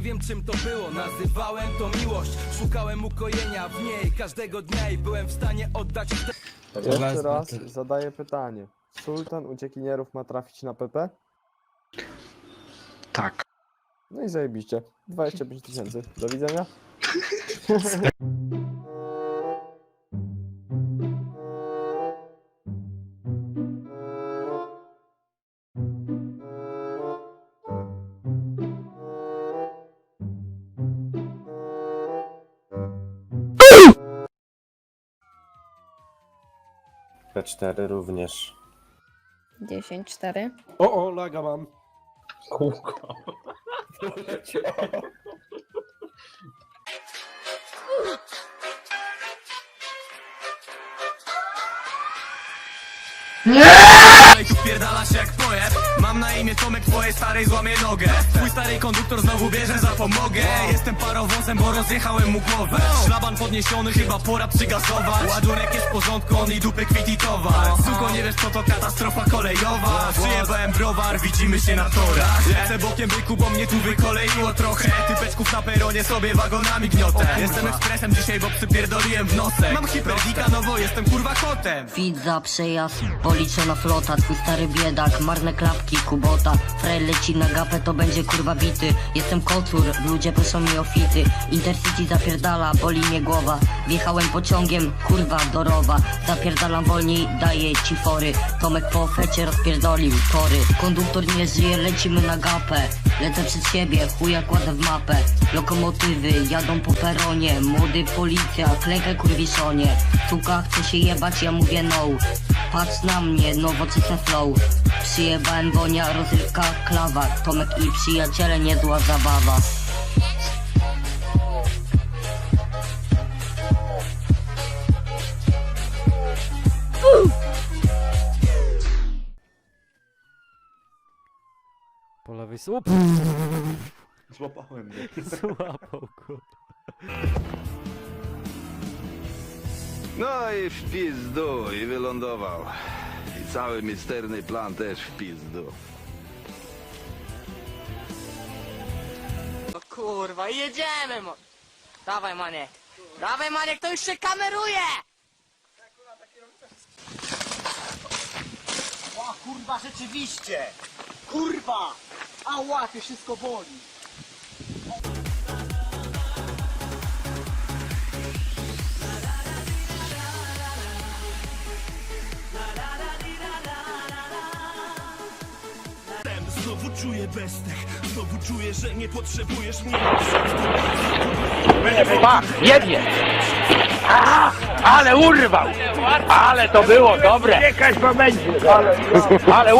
Nie wiem czym to było, nazywałem to miłość Szukałem ukojenia w niej każdego dnia I byłem w stanie oddać te... Jeszcze raz zadaję pytanie. Sultan uciekinierów ma trafić na PP? Tak. No i zajebiście. 25 tysięcy. Do widzenia. P4 również. 10, 4. O, o, laga mam. Kółko. I tu wpierdala się jak imię Tomek, twojej starej złamie nogę. Twój stary konduktor znowu bierze za pomogę. Jestem parowozem, bo rozjechałem mu głowę. Szlaban podniesiony, chyba pora przygazować. Ładunek jest w porządku, on i dupy kwit i towar. Suko, nie wiesz co to katastrofa kolejowa. Przyjebałem browar, widzimy się na torach. Lecę bokiem byku, bo mnie tu wykoleiło trochę. Typeczków na peronie sobie wagonami gniotę. Jestem ekspresem dzisiaj, bo przypierdoliłem w nosek Mam hiperdika, no bo jestem kurwa kotem. Fit za przejazd, policzona flota Twój stary biedak, marne klapki, Frel leci na gapę, to będzie kurwa bity. Jestem kocur, ludzie proszą mi o fity Intercity zapierdala, boli mnie głowa. Wjechałem pociągiem, kurwa dorowa Zapierdalam wolniej, daję ci fory. Tomek po fecie rozpierdolił tory. Konduktor nie żyje, lecimy na gapę. Lecę przed siebie, chuja kładę w mapę. Lokomotywy jadą po peronie. Młody policja, klękaj kurwiszonie Suka chce się jebać, ja mówię no. Patrz na mnie, nowoczesne flow. Przyjebałem wonia, rozrywka, klawa Tomek i przyjaciele, niezła zabawa Po lewej słup. Złapałem mnie. Złapał go. No i w pizdu i wylądował. I cały misterny plan też w pizdu. Kurwa, jedziemy mo... Dawaj Maniek. Dawaj Maniek, to już się kameruje! O kurwa, rzeczywiście! Kurwa! A łapie, wszystko boli. Znowu czuję bestech Znowu czuję, że nie potrzebujesz mnie Pa, jednie. A, ale urwał. Ale to było dobre. Jakaś będzie. Ale, ale